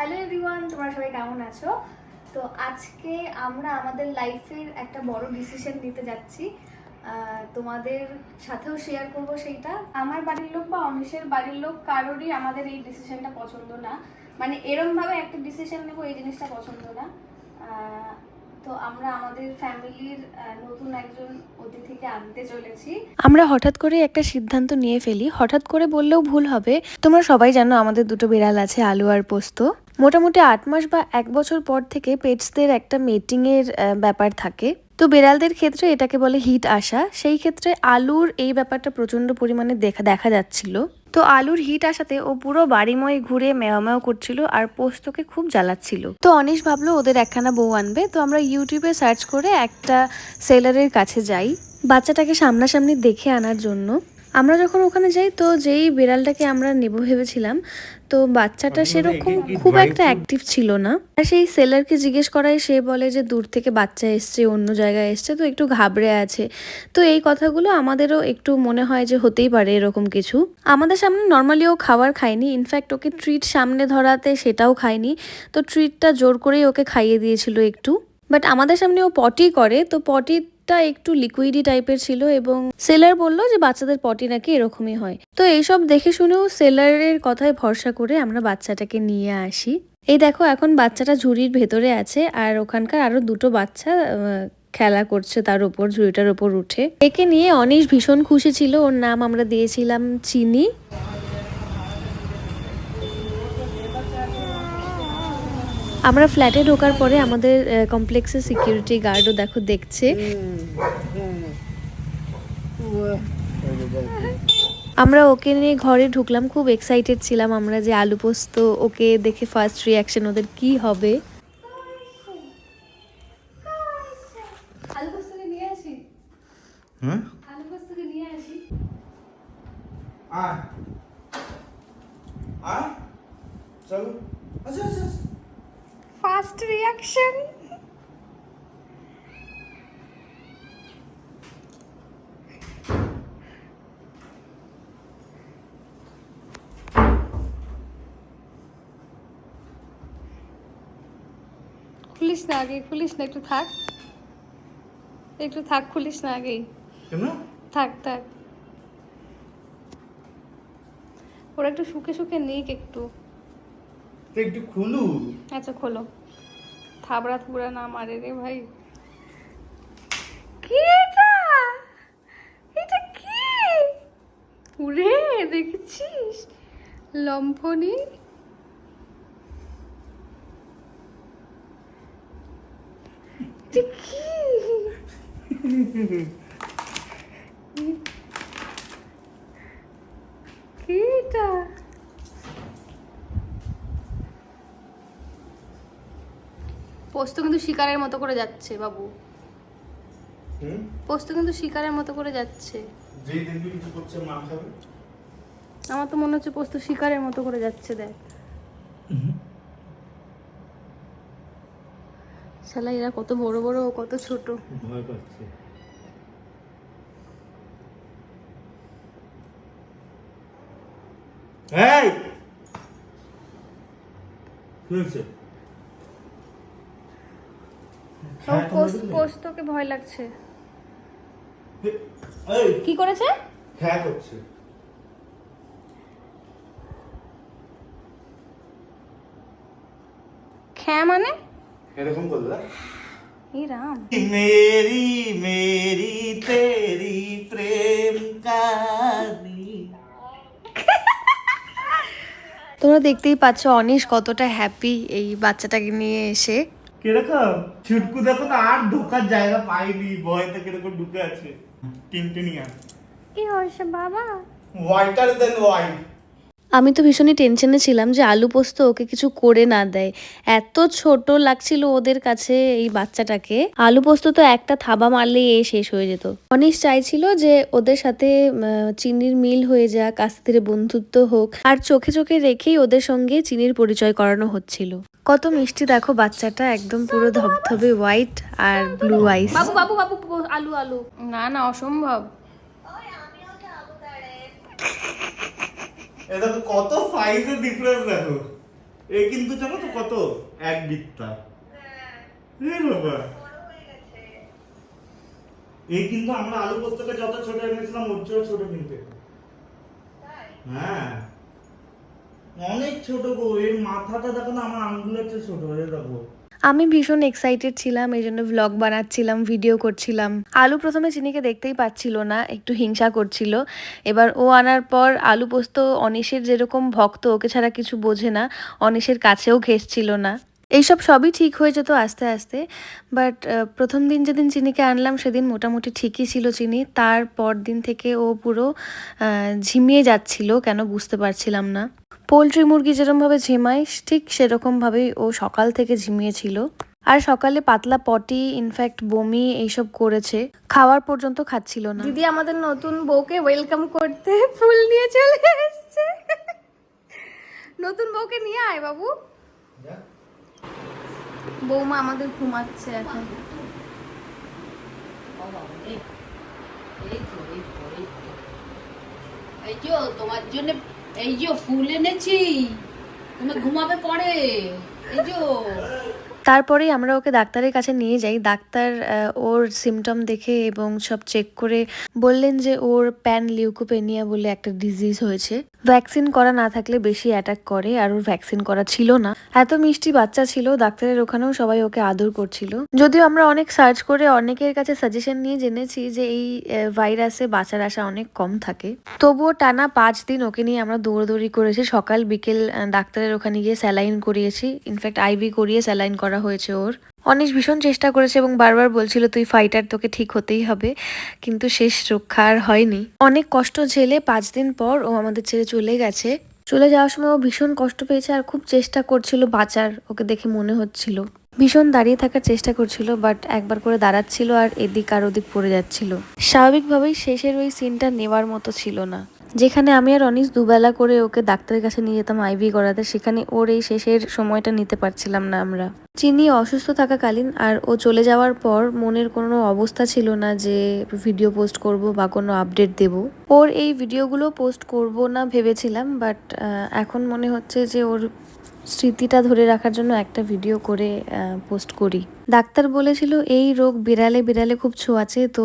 Hello everyone তোমরা সবাই কেমন আছো? তো আজকে আমরা আমাদের লাইফের একটা বড় ডিসিশন নিতে যাচ্ছি। তোমাদের সাথেও শেয়ার করব সেইটা। আমার বাড়ির লোক বা অনিশের বাড়ির লোক কারোরই আমাদের এই ডিসিশনটা পছন্দ না। মানে এরম ভাবে একটা ডিসিশন নেব, এই জিনিসটা পছন্দ না। তো আমরা আমাদের ফ্যামিলির নতুন একজন অতিথিকে আনতে চলেছি। আমরা হঠাৎ করে একটা সিদ্ধান্ত নিয়ে ফেলি। হঠাৎ করে বললেও ভুল হবে। তোমরা সবাই জানো আমাদের দুটো বিড়াল আছে, আলু আর পোস্ত। মোটামুটি আট মাস বা এক বছর পর থেকে পেটসদের একটা মেটিং এর ব্যাপার থাকে। তো বিড়ালদের ক্ষেত্রে এটাকে বলে হিট আসা। সেই ক্ষেত্রে আলুর এই ব্যাপারটা প্রচণ্ড পরিমাণে দেখা দেখা যাচ্ছিল। তো আলুর হিট আসাতে ও পুরো বাড়িময় ঘুরে মেয়া করছিল আর পোস্তকে খুব জ্বালাচ্ছিল। তো অনিশ ভাবলো ওদের একখানা বউ আনবে। তো আমরা ইউটিউবে সার্চ করে একটা সেলারের কাছে যাই বাচ্চাটাকে সামনাসামনি দেখে আনার জন্য। আমরা যখন ওখানে যাই তো যেই বিড়ালটাকে আমরা নেব ভেবেছিলাম তো বাচ্চাটা সেরকম খুব একটা অ্যাক্টিভ ছিল না। আর সেই সেলারকে জিজ্ঞেস করায় সে বলে যে দূর থেকে বাচ্চা এসছে অন্য জায়গায় এসছে তো একটু ঘাবড়ে আছে। তো এই কথাগুলো আমাদেরও একটু মনে হয় যে হতেই পারে এরকম কিছু। আমাদের সামনে নর্মালি ও খাবার খায়নি। ইনফ্যাক্ট ওকে ট্রিট সামনে ধরাতে সেটাও খায়নি। তো ট্রিটটা জোর করেই ওকে খাইয়ে দিয়েছিল একটু। বাট আমাদের সামনে ও পটি করে। তো পটিটা একটু লিকুইডি টাইপের ছিল এবং সেলার বলল যে বাচ্চাদের পটি নাকি এরকমই হয়। তো এইসব দেখে শুনেও সেলারের কথায় ভরসা করে আমরা বাচ্চাটাকে নিয়ে আসি। এই দেখো, এখন বাচ্চাটা ঝুড়ির ভেতরে আছে আর ওখানকার আরও দুটো বাচ্চা খেলা করছে তার উপর, ঝুড়িটার উপর উঠে। একে নিয়ে অনিশ ভীষণ খুশি ছিল। ওর নাম আমরা দিয়েছিলাম চিনি। আমরা ফ্ল্যাটে ঢোকার পরে আমাদের কমপ্লেক্সের সিকিউরিটি গার্ডও দেখো দেখছে। আমরা ওকে নিয়ে ঘরে ঢুকলাম খুব এক্সাইটেড ছিলাম আমরা যে আলু পোস্ত ওকে দেখে ফার্স্ট রিয়াকশন ওদের কি হবে আলু পোস্তকে নিয়ে আসি হ্যাঁ আলু পোস্তকে নিয়ে আসি আয় আয় চলো আচ্ছা আচ্ছা আচ্ছা। ফার্স্ট রিয়াকশন খুলিস না আগে খুলিস না একটু থাক। একটু থাক খুলিস না আগেই। থাক থাক। ওরা একটু শুকে শুকে নিক একটু। একটু খুলু আচ্ছা খোলো। থাবড়া থুবড়া না মারে রে ভাই। কি এটা? এটা কি? উড়ে দেখেছিস? লম্ফনি? কি এটা পোস্ত কিন্তু শিকারের মতো করে যাচ্ছে বাবু। পোস্ত কিন্তু শিকারের মতো করে যাচ্ছে। যেই দেখবি কিছু করছে মা খাবে। আমার তো মনে হচ্ছে পোস্ত শিকারের মতো করে যাচ্ছে দেখ। শালা এরা কত বড় বড় ও কত ছোট। ভয় পাচ্ছে। এই! কি হয়েছে হ্যাঁ, পোস্ত হ্যাঁ, পোস্তকে ভয় লাগছে। কি করেছে? হ্যাঁ করছে। খ্যা মানে? এরকম করলে? মেরি মেরি তেরি প্রেম তোমরা দেখতেই পাচ্ছ অনিশ কতটা হ্যাপি এই বাচ্চাটাকে নিয়ে এসে। কীরকম? ছুটকু দেখো না আর ঢোকার জায়গা পাইনি ভয়তে কীরকম ঢুকে আছে। টিনটিনিয়া। কি হয়েছে বাবা? হোয়াইটার দেন হোয়াইট আমি তো ভীষণই টেনশনে ছিলাম যে আলু পোস্ত ওকে কিছু করে না দেয়। এত ছোট লাগছিল ওদের কাছে এই বাচ্চাটাকে। আলু পোস্ত তো একটা থাবা মারলেই এ শেষ হয়ে যেত। অনিশ চাইছিল যে ওদের সাথে চিনির মিল হয়ে যাক আস্তে ধীরে বন্ধুত্ব হোক। আর চোখে চোখে রেখেই ওদের সঙ্গে চিনির পরিচয় করানো হচ্ছিল। কত মিষ্টি দেখো বাচ্চাটা একদম পুরো ধবধবে হোয়াইট আর ব্লু আইস বাবু বাবু বাবু বাবু, আলু আলু। না না অসম্ভব। এ দেখো কত সাইজের ডিফারেন্স দেখো। এই কিন্তু জানো তো কত? এক বিত্তা। এ বাবা। এই কিন্তু আমরা আলু পোস্তকে যত ছোট এনেছিলাম, ওর চেয়েও ছোট কিনতে হ্যাঁ। অনেক ছোট গো, এর মাথাটা দেখো না, আমার আঙ্গুলের চেয়ে ছোট হয়ে দেখো। আমি ভীষণ এক্সাইটেড ছিলাম, এই জন্য ব্লগ বানাচ্ছিলাম ভিডিও করছিলাম। আলু প্রথমে চিনিকে দেখতেই পাচ্ছিল না, একটু হিংসা করছিল। এবার ও আনার পর আলু পোস্ত অনিশের যেরকম ভক্ত, ওকে ছাড়া কিছু বোঝে না, অনিশের কাছেও ঘেসছিল না। এইসব সবই ঠিক হয়ে যেত আস্তে আস্তে বাট প্রথম দিন যেদিন চিনিকে আনলাম, সেদিন মোটামুটি ঠিকই ছিল চিনি। তারপর দিন থেকে ও পুরো ঝিমিয়ে যাচ্ছিল, কেন বুঝতে পারছিলাম না। পোলট্রি মুরগি যেরকমভাবে ঝিমায় ঠিক সেরকমভাবেই ও সকাল থেকে ঝিমিয়েছিল। আর সকালে পাতলা পটি ইনফ্যাক্ট বমি এইসব করেছে। খাওয়ার পর্যন্ত খাচ্ছিল না। দিদি আমাদের নতুন বউকে ওয়েলকাম করতে ফুল নিয়ে চলে এসেছে। নতুন বউকে নিয়ে আয় বাবু। বৌমা আমাদের ঘুমাচ্ছে এখন। এই তো এই তো এই তো। এই যে তোমার জন্য এই যে ফুল এনেছি তুমি ঘুমাবে পরে এই যে। তারপরেই আমরা ওকে ডাক্তারের কাছে নিয়ে যাই। ডাক্তার ওর সিমটম দেখে এবং সব চেক করে বললেন যে ওর প্যান লিউকোপেনিয়া বলে একটা ডিজিজ হয়েছে। ভ্যাকসিন করা না থাকলে বেশি অ্যাটাক করে আর ওর ভ্যাকসিন করা ছিল না। এত মিষ্টি বাচ্চা ছিল, ডাক্তারের ওখানেও সবাই ওকে আদর করছিল। যদিও আমরা অনেক সার্চ করে অনেকের কাছে সাজেশন নিয়ে জেনেছি যে এই ভাইরাসে বাঁচার আশা অনেক কম থাকে। তবুও টানা পাঁচ দিন ওকে নিয়ে আমরা দৌড়দৌড়ি করেছি। সকাল, বিকেল ডাক্তারের ওখানে গিয়ে স্যালাইন করিয়েছি। ইনফ্যাক্ট আইভি করিয়ে স্যালাইন করা হয়েছে ওর। অনেক ভীষণ চেষ্টা করেছে এবং বারবার বলছিল, তুই ফাইটার তোকে ঠিক হতেই হবে। কিন্তু শেষ রক্ষা আর হয়নি। অনেক কষ্ট ঝেলে পাঁচ দিন পর ও আমাদের ছেড়ে চলে গেছে। চলে যাওয়ার সময় ও ভীষণ কষ্ট পেয়েছে আর খুব চেষ্টা করছিল বাঁচার, ওকে দেখে মনে হচ্ছিল। ভীষণ দাঁড়িয়ে থাকার চেষ্টা করছিল বাট একবার করে দাঁড়াচ্ছিল আর এদিক আর ওদিক পড়ে যাচ্ছিল। স্বাভাবিকভাবেই শেষের ওই সিনটা নেওয়ার মতো ছিল না। যেখানে আমি আর অনিস দুবেলা করে ওকে ডাক্তারের কাছে নিয়ে যেতাম আইভি করাতে, সেখানে ওর এই শেষের সময়টা নিতে পারছিলাম না আমরা। চিনি অসুস্থ থাকাকালীন আর ও চলে যাওয়ার পর মনের কোনো অবস্থা ছিল না যে ভিডিও পোস্ট করব বা কোনো আপডেট দেব। ওর এই ভিডিওগুলো পোস্ট করব না ভেবেছিলাম, বাট এখন মনে হচ্ছে যে ওর স্মৃতিটা ধরে রাখার জন্য একটা ভিডিও করে পোস্ট করি। ডাক্তার বলেছিল, এই রোগ বিড়ালে বিড়ালে খুব ছোঁয়াচে, তো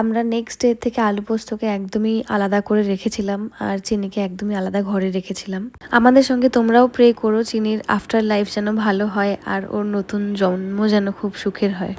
আমরা নেক্সট ডে থেকে আলু পোস্তকে একদমই আলাদা করে রেখেছিলাম, আর চিনিকে একদমই আলাদা ঘরে রেখেছিলাম। আমাদের সঙ্গে তোমরাও প্রে করো, চিনির আফটার লাইফ যেন ভালো হয়, আর ওর নতুন জন্ম যেন খুব সুখের হয়।